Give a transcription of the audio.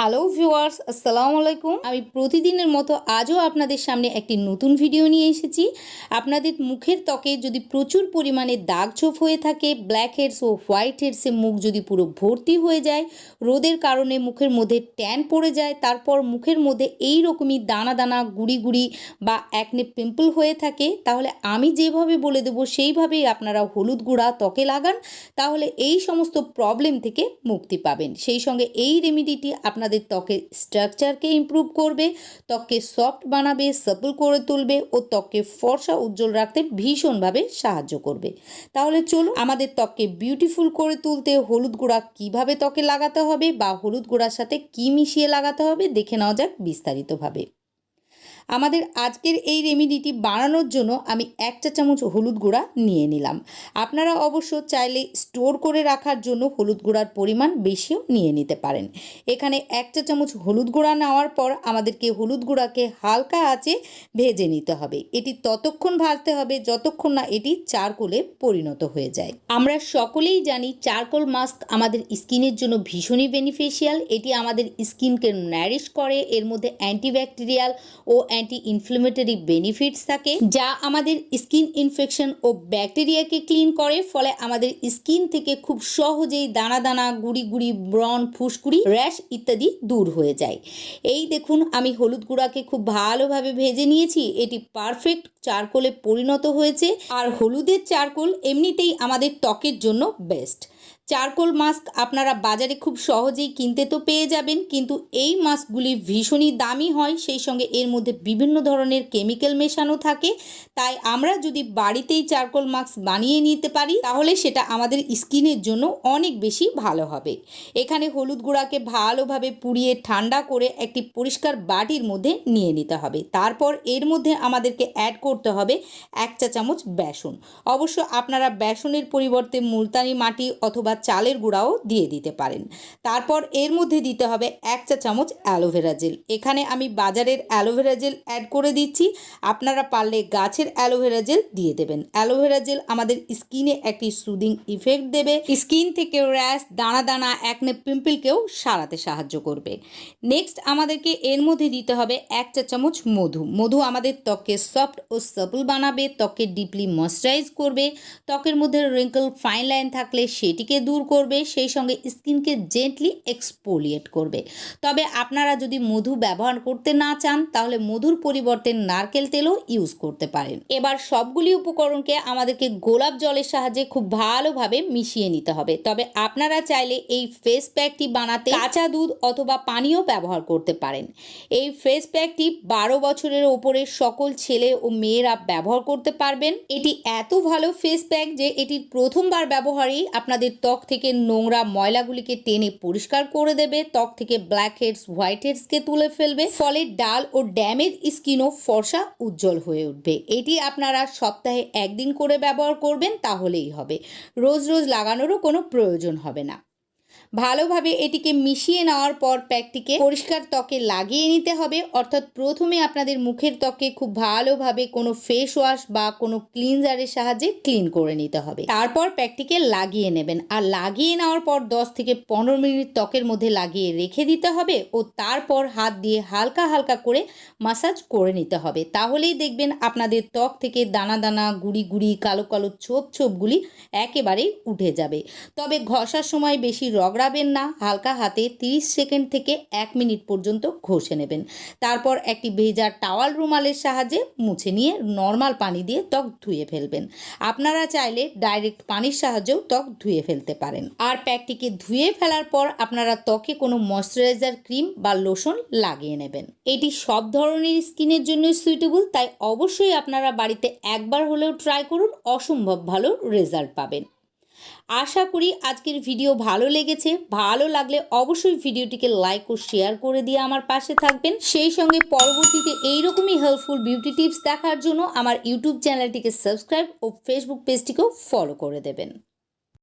Hello viewers আসসালামু আলাইকুম আমি প্রতিদিনের মতো আজও আপনাদের সামনে একটি নতুন ভিডিও নিয়ে এসেছি। আপনাদের মুখের ত্বকে যদি প্রচুর পরিমাণে দাগ ছোপ হয়ে থাকে ব্ল্যাক হেডস ও হোয়াইট হেডসে মুখ যদি পুরো ভর্তি হয়ে যায়, রোদের কারণে মুখের মধ্যে ট্যান পড়ে যায়, তারপর মুখের মধ্যে এই রকমই দানা দানা, গুড়ি গুড়ি বা একনে পিম্পল হয়ে থাকে, তাহলে আমি যেভাবে বলে দেবো, সেইভাবেই আপনারা হলুদ গুঁড়া ত্বকে লাগান, তাহলে এই সমস্ত প্রবলেম থেকে মুক্তি পাবেন। সেই সঙ্গে এই রেমিডিটি আপনাদের ত্বকের স্ট্রাকচারকে ইম্প্রুভ করবে, ত্বককে সফট বানাবে সাপল করে তুলবে ও ত্বককে ফর্সা উজ্জ্বল রাখতে ভীষণভাবে সাহায্য করবে। তাহলে চলুন আমাদের ত্বককে বিউটিফুল করে তুলতে হলুদ গুঁড়া কীভাবে ত্বকে লাগাতে হবে বা হলুদ গুঁড়ার সাথে কী মিশিয়ে লাগাতে হবে দেখে নেওয়া যাক বিস্তারিতভাবে। আমাদের আজকের এই রেমিডিটি বানানোর জন্য আমি এক চা চামচ হলুদ গুঁড়া নিয়ে নিলাম। আপনারা অবশ্য চাইলে স্টোর করে রাখার জন্য হলুদ গুঁড়ার পরিমাণ বেশিও নিয়ে নিতে পারেন। এখানে এক চা চামচ হলুদ গুঁড়া নেওয়ার পর আমাদেরকে হলুদ গুঁড়াকে হালকা আঁচে ভেজে নিতে হবে। এটি ততক্ষণ ভাজতে হবে যতক্ষণ না এটি চারকোলে পরিণত হয়ে যায়। আমরা সকলেই জানি চারকোল মাস্ক আমাদের স্কিনের জন্য ভীষণই বেনিফিশিয়াল এটি আমাদের স্কিনকে ন্যারিশ করে, এর মধ্যে অ্যান্টিব্যাকটেরিয়াল ও অ্যান্টি ইনফ্লেমেটরি বেনিফিটস থাকে, যা আমাদের স্কিন ইনফেকশন ও ব্যাকটেরিয়াকে ক্লিন করে, ফলে আমাদের স্কিন থেকে খুব সহজেই দানা দানা, গুড়ি গুড়ি ব্রন ফুসকুড়ি র্যাশ ইত্যাদি দূর হয়ে যায়। এই দেখুন, আমি হলুদ গুঁড়াকে খুব ভালোভাবে ভেজে নিয়েছি, এটি পারফেক্ট চারকোলে পরিণত হয়েছে, আর হলুদের চারকোল এমনিতেই আমাদের ত্বকের জন্য বেস্ট চারকোল মাস্ক আপনারা বাজারে খুব সহজেই কিনতে তো পেয়ে যাবেন, কিন্তু এই মাস্কগুলি ভীষণই দামি হয়, সেই সঙ্গে এর মধ্যে বিভিন্ন ধরনের কেমিক্যাল মেশানো থাকে। তাই আমরা যদি বাড়িতেই চারকোল মাস্ক বানিয়ে নিতে পারি, তাহলে সেটা আমাদের স্কিনের জন্য অনেক বেশি ভালো হবে। এখানে হলুদ গুঁড়াকে ভালোভাবে পুড়িয়ে ঠান্ডা করে একটি পরিষ্কার বাটির মধ্যে নিয়ে নিতে হবে। তারপর এর মধ্যে আমাদেরকে অ্যাড করতে হবে এক চা চামচ বেসন। অবশ্য আপনারা বেসনের পরিবর্তে মুলতানি মাটি অথবা চালের গুঁড়াও দিয়ে দিতে পারেন। তারপর এর মধ্যে দিতে হবে এক চা চামচ অ্যালোভেরা জেল। এখানে আমি বাজারের অ্যালোভেরা জেল অ্যাড করে দিচ্ছি। আপনারা পারলে গাছের অ্যালোভেরা জেল দিয়ে দেবেন। অ্যালোভেরা জেল আমাদের স্কিনে একটি সুদিং ইফেক্ট দেবে। স্কিন থেকে র্যাশ, দানা দানা একনে পিম্পলকেও সারাতে সাহায্য করবে। নেক্সট আমাদেরকে এর মধ্যে দিতে হবে এক চা চামচ মধু। মধু আমাদের ত্বককে সফট ও সাপল বানাবে, ত্বককে ডিপলি ময়শ্চারাইজ করবে। ত্বকের মধ্যে রিঙ্কল ফাইন লাইন থাকলে সেটিকে দূর করবে, সেই সঙ্গে স্কিনকে জেন্টলি এক্সপোলিয়েট করবে। তবে আপনারা যদি মধু ব্যবহার করতে না চান, তাহলে মধুর পরিবর্তে নারকেল তেলও ইউজ করতে পারেন। এবার সবগুলি উপকরণকে আমাদেরকে গোলাপ জলের সাহায্যে খুব ভালোভাবে মিশিয়ে নিতে হবে। তবে আপনারা চাইলে এই ফেস প্যাকটি বানাতে কাঁচা দুধ অথবা পানীয় ব্যবহার করতে পারেন। এই ফেস প্যাকটি বারো বছরের ওপরে সকল ছেলে ও মেয়েরা ব্যবহার করতে পারবেন। এটি এত ভালো ফেস প্যাক যে এটির প্রথমবার ব্যবহারেই আপনাদের ত্বক থেকে নোংরা ময়লাগুলিকে টেনে পরিষ্কার করে দেবে। ত্বক থেকে ব্ল্যাক হেডস হোয়াইট হেডসকে তুলে ফেলবে। ফলে ডাল ও ড্যামেজ স্কিনও ফর্সা, উজ্জ্বল হয়ে উঠবে। এটি আপনারা সপ্তাহে একদিন করে ব্যবহার করবেন, তাহলেই হবে। রোজ রোজ লাগানোরও কোনো প্রয়োজন হবে না। ভালোভাবে এটিকে মিশিয়ে নেওয়ার পর প্যাকটিকে পরিষ্কার ত্বকে লাগিয়ে নিতে হবে। অর্থাৎ প্রথমে আপনাদের মুখের ত্বকে খুব ভালোভাবে কোনো ফেস ওয়াশ বা কোনো ক্লিনজারের সাহায্যে ক্লিন করে নিতে হবে। তারপর প্যাকটিকে লাগিয়ে নেবেন। আর লাগিয়ে নেওয়ার পর দশ থেকে পনেরো মিনিট ত্বকের মধ্যে লাগিয়ে রেখে দিতে হবে ও তারপর হাত দিয়ে হালকা হালকা করে মাসাজ করে নিতে হবে। তাহলেই দেখবেন আপনাদের ত্বক থেকে দানা দানা, গুড়ি গুড়ি, কালো কালো ছোপ ছোপগুলি একেবারেই উঠে যাবে। তবে ঘষার সময় বেশি রগড়াবেন না, হালকা হাতে 30 সেকেন্ড থেকে এক মিনিট পর্যন্ত ঘষে নেবেন। তারপর একটি ভেজা টাওয়াল রুমালের সাহায্যে মুছে নিয়ে নর্মাল পানি দিয়ে ত্বক ধুয়ে ফেলবেন। আপনারা চাইলে ডাইরেক্ট পানির সাহায্যেও ত্বক ধুয়ে ফেলতে পারেন। আর প্যাকটিকে ধুয়ে ফেলার পর আপনারা ত্বকে কোনো ময়শ্চারাইজার ক্রিম বা লোশন লাগিয়ে নেবেন। এটি সব ধরনের স্কিনের জন্য সুইটেবল তাই অবশ্যই আপনারা বাড়িতে একবার হলেও ট্রাই করুন, অসম্ভব ভালো রেজাল্ট পাবেন। আশা করি আজকের ভিডিও ভালো লেগেছে। ভালো লাগলে অবশ্যই ভিডিওটিকে লাইক ও শেয়ার করে দিয়ে আমার পাশে থাকবেন। সেই সঙ্গে পরবর্তীতে এইরকমই হেল্পফুল বিউটি টিপস দেখার জন্য আমার ইউটিউব চ্যানেলটিকে সাবস্ক্রাইব ও ফেসবুক পেজটিকেও ফলো করে দেবেন।